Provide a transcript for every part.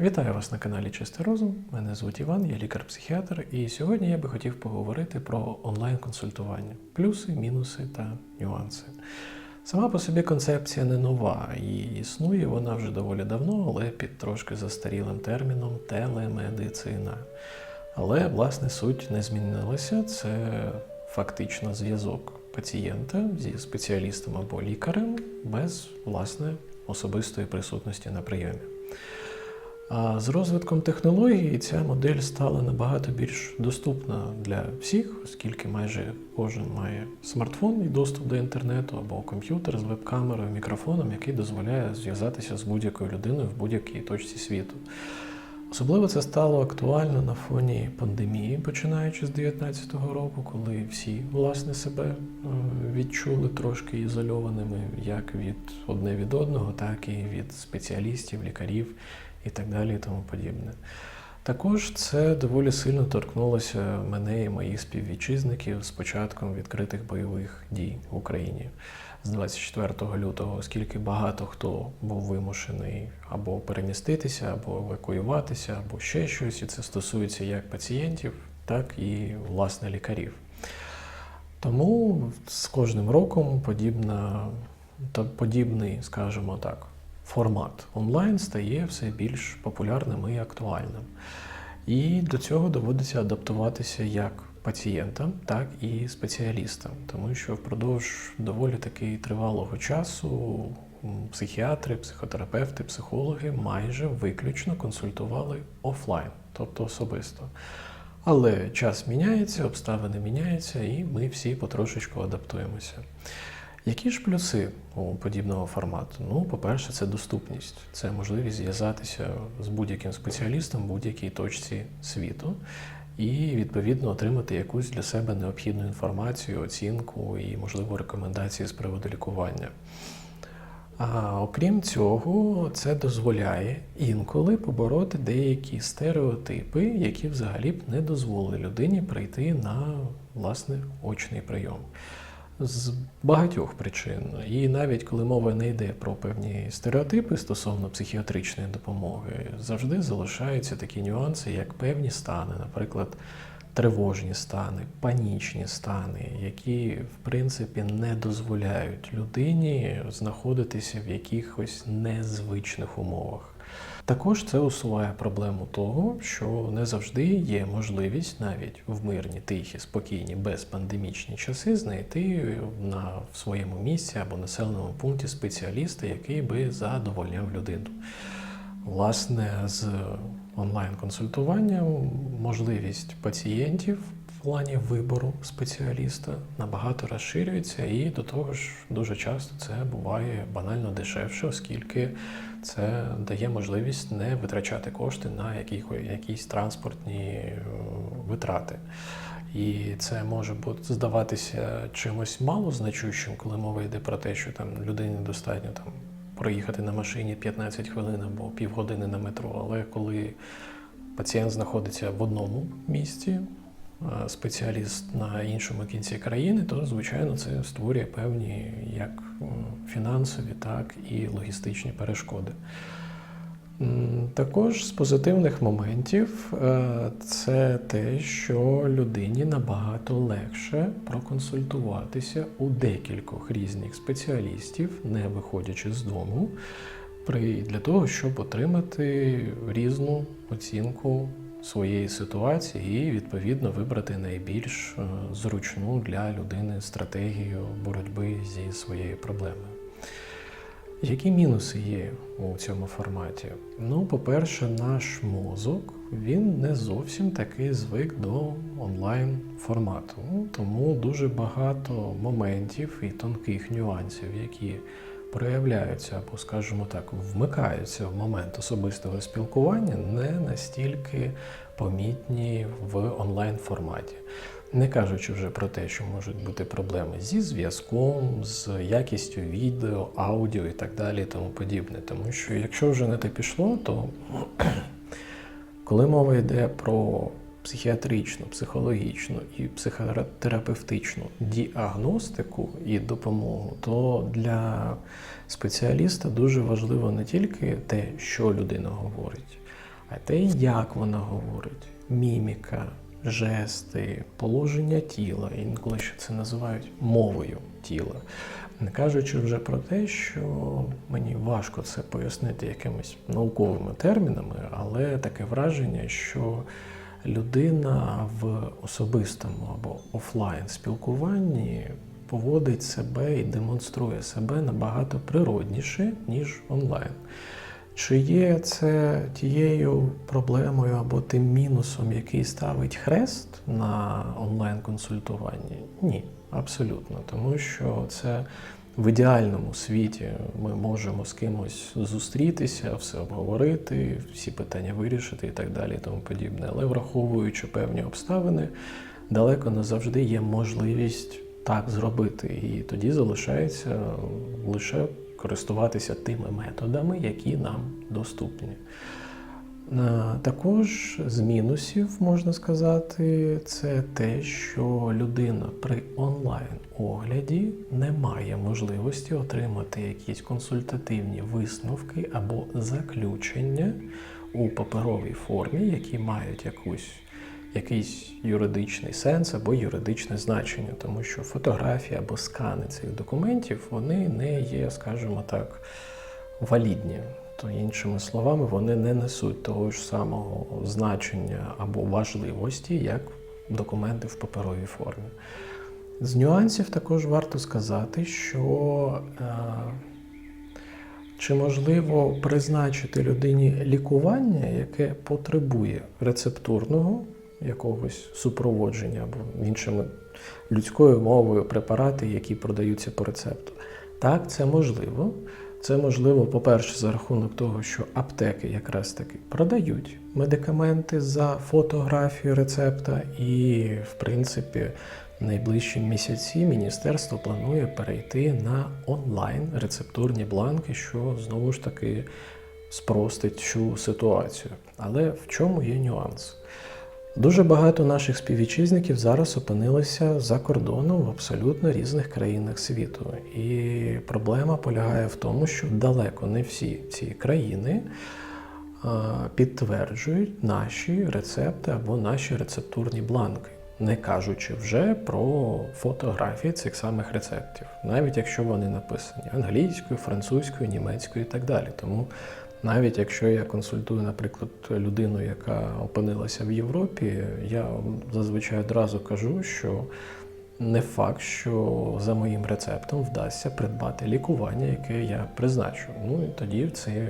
Вітаю вас на каналі Чистий Розум. Мене звуть Іван, я лікар-психіатр, і сьогодні я би хотів поговорити про онлайн-консультування, плюси, мінуси та нюанси. Сама по собі концепція не нова, і існує вона вже доволі давно, але під трошки застарілим терміном телемедицина. Але власне суть не змінилася. Це фактично зв'язок пацієнта зі спеціалістом або лікарем без власне особистої присутності на прийомі. А з розвитком технологій ця модель стала набагато більш доступна для всіх, оскільки майже кожен має смартфон і доступ до інтернету або комп'ютер з веб-камерою, мікрофоном, який дозволяє зв'язатися з будь-якою людиною в будь-якій точці світу. Особливо це стало актуально на фоні пандемії, починаючи з 2019 року, коли всі власне себе е, відчули трошки ізольованими як від одне від одного, так і від спеціалістів, лікарів і так далі, і тому подібне. Також це доволі сильно торкнулося мене і моїх співвітчизників з початком відкритих бойових дій в Україні з 24 лютого, оскільки багато хто був вимушений або переміститися, або евакуюватися, або ще щось, і це стосується як пацієнтів, так і власне лікарів. Тому з кожним роком подібна, подібний, скажімо так, формат онлайн стає все більш популярним і актуальним. І до цього доводиться адаптуватися як пацієнтам, так і спеціалістам, тому що впродовж доволі таки тривалого часу психіатри, психотерапевти, психологи майже виключно консультували офлайн, тобто особисто. Але час міняється, обставини міняються, і ми всі потрошечку адаптуємося. Які ж плюси у подібного формату? Ну, по-перше, це доступність, це можливість зв'язатися з будь-яким спеціалістом в будь-якій точці світу і, відповідно, отримати якусь для себе необхідну інформацію, оцінку і, можливо, рекомендації з приводу лікування. А окрім цього, це дозволяє інколи побороти деякі стереотипи, які взагалі б не дозволили людині прийти на власне очний прийом. З багатьох причин. І навіть коли мова не йде про певні стереотипи стосовно психіатричної допомоги, завжди залишаються такі нюанси, як певні стани, наприклад, тривожні стани, панічні стани, які в принципі не дозволяють людині знаходитися в якихось незвичних умовах. Також це усуває проблему того, що не завжди є можливість навіть в мирні, тихі, спокійні, безпандемічні часи знайти на в своєму місці або населеному пункті спеціаліста, який би задовольняв людину. Власне, з онлайн-консультуванням можливість пацієнтів в плані вибору спеціаліста набагато розширюється, і до того ж дуже часто це буває банально дешевше, оскільки це дає можливість не витрачати кошти на якісь транспортні е, витрати. І це може здаватися чимось малозначущим, коли мова йде про те, що там людині достатньо там проїхати на машині 15 хвилин або півгодини на метро. Але коли пацієнт знаходиться в одному місці, спеціаліст на іншому кінці країни, то звичайно це створює певні як фінансові, так і логістичні перешкоди. Також з позитивних моментів е, це те, що людині набагато легше проконсультуватися у декількох різних спеціалістів, не виходячи з дому, для того, щоб отримати різну оцінку своєї ситуації і відповідно вибрати найбільш е, зручну для людини стратегію боротьби зі своєю проблемою. Які мінуси є у цьому форматі? Ну, по-перше, наш мозок він не зовсім такий звик до онлайн формату. Тому дуже багато моментів і тонких нюансів, які проявляються або, скажімо так, вмикаються в момент особистого спілкування, не настільки помітні в онлайн форматі. Не кажучи вже про те, що можуть бути проблеми зі зв'язком, з якістю відео, аудіо і так далі, і тому подібне. Тому що якщо вже не те пішло, то коли мова йде про психіатричну, психологічну і психотерапевтичну діагностику і допомогу, то для спеціаліста дуже важливо не тільки те, що людина говорить, а й те, як вона говорить, міміка, жести, положення тіла, інколи ще це називають мовою тіла. Не кажучи вже про те, що мені важко це пояснити якимись науковими термінами, але таке враження, що людина в особистому або офлайн спілкуванні поводить себе і демонструє себе набагато природніше, ніж онлайн. Чи є це тією проблемою або тим мінусом, який ставить хрест на онлайн-консультуванні? Ні, абсолютно. Тому що це в ідеальному світі ми можемо з кимось зустрітися, все обговорити, всі питання вирішити і так далі, і тому подібне. Але враховуючи певні обставини, далеко не завжди є можливість так зробити. І тоді залишається лише користуватися тими методами, які нам доступні. Е, Також з мінусів можна сказати, це те, що людина при онлайн-огляді не має можливості отримати якісь консультативні висновки або заключення у паперовій формі, які мають якусь, якийсь юридичний сенс або юридичне значення, тому що фотографії або скани цих документів вони не є, скажімо так, валідні. То іншими словами, вони не несуть того ж самого значення або важливості, як документи в паперовій формі. З нюансів також варто сказати, що е, чи можливо призначити людині лікування, яке потребує рецептурного якогось супроводження або іншими людською мовою препарати, які продаються по рецепту. Так, це можливо. Це можливо, по-перше, за рахунок того, що аптеки якраз таки продають медикаменти за фотографію рецепта, і, в принципі, в найближчі місяці міністерство планує перейти на онлайн рецептурні бланки, що знову ж таки спростить цю ситуацію. Але в чому є нюанс? Дуже багато наших співвітчизників зараз опинилися за кордоном в абсолютно різних країнах світу. І проблема полягає в тому, що далеко не всі ці країни підтверджують наші рецепти або наші рецептурні бланки, не кажучи вже про фотографії цих самих рецептів, навіть якщо вони написані англійською, французькою, німецькою і так далі. Тому навіть якщо я консультую, наприклад, людину, яка опинилася в Європі, я зазвичай одразу кажу, що не факт, що за моїм рецептом вдасться придбати лікування, яке я призначу. Ну і тоді цей,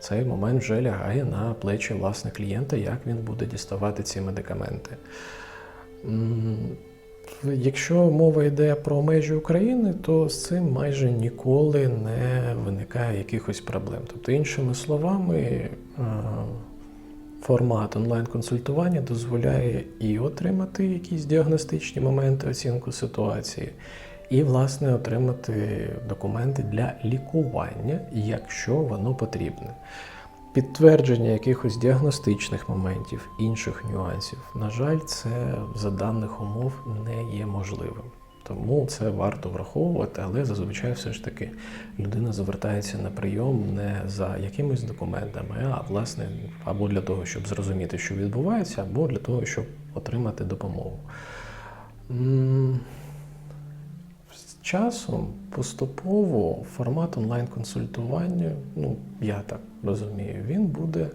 цей момент вже лягає на плечі власне клієнта, як він буде діставати ці медикаменти. Якщо мова йде про межі України, то з цим майже ніколи не виникає якихось проблем. Тобто, іншими словами, формат онлайн-консультування дозволяє і отримати якісь діагностичні моменти оцінку ситуації, і, власне, отримати документи для лікування, якщо воно потрібне. Підтвердження якихось діагностичних моментів, інших нюансів, на жаль, це за даних умов не є можливим. Тому це варто враховувати, але зазвичай все ж таки людина звертається на прийом не за якимись документами, а власне або для того, щоб зрозуміти, що відбувається, або для того, щоб отримати допомогу. Часом поступово формат онлайн-консультування, ну я так розумію, він буде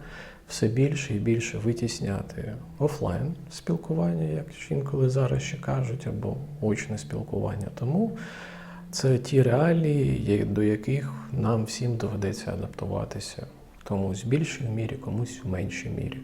все більше і більше витісняти офлайн спілкування, як інколи зараз ще кажуть, або очне спілкування. Тому це ті реалії, до яких нам всім доведеться адаптуватися. Комусь в більшій мірі, комусь в меншій мірі.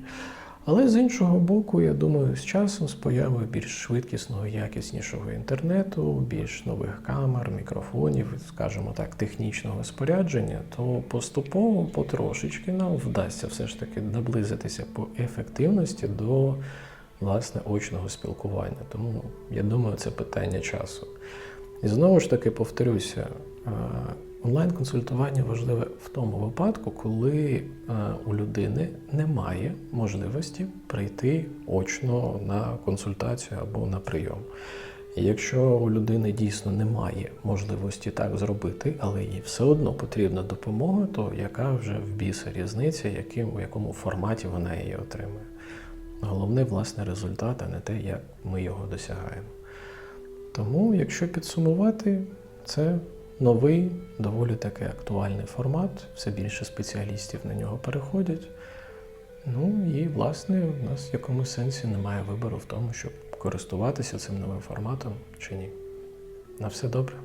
Але з іншого боку, я думаю, з часом з появою більш швидкісного, якіснішого інтернету, більш нових камер, мікрофонів, скажімо так, технічного спорядження, то поступово потрошечки нам вдасться все ж таки наблизитися по ефективності до власне очного спілкування. Тому я думаю, це питання часу. І знову ж таки повторюся, Онлайн-консультування важливе в тому випадку, коли е, у людини немає можливості прийти очно на консультацію або на прийом. Якщо у людини дійсно немає можливості так зробити, але їй все одно потрібна допомога, то яка вже в біса різниця, яким, в якому форматі вона її отримує? Головне, власне, результат, а не те, як ми його досягаємо. Тому, якщо підсумувати, це новий, доволі таки актуальний формат, все більше спеціалістів на нього переходять. Ну і, власне, в нас в якомусь сенсі немає вибору в тому, щоб користуватися цим новим форматом чи ні. На все добре.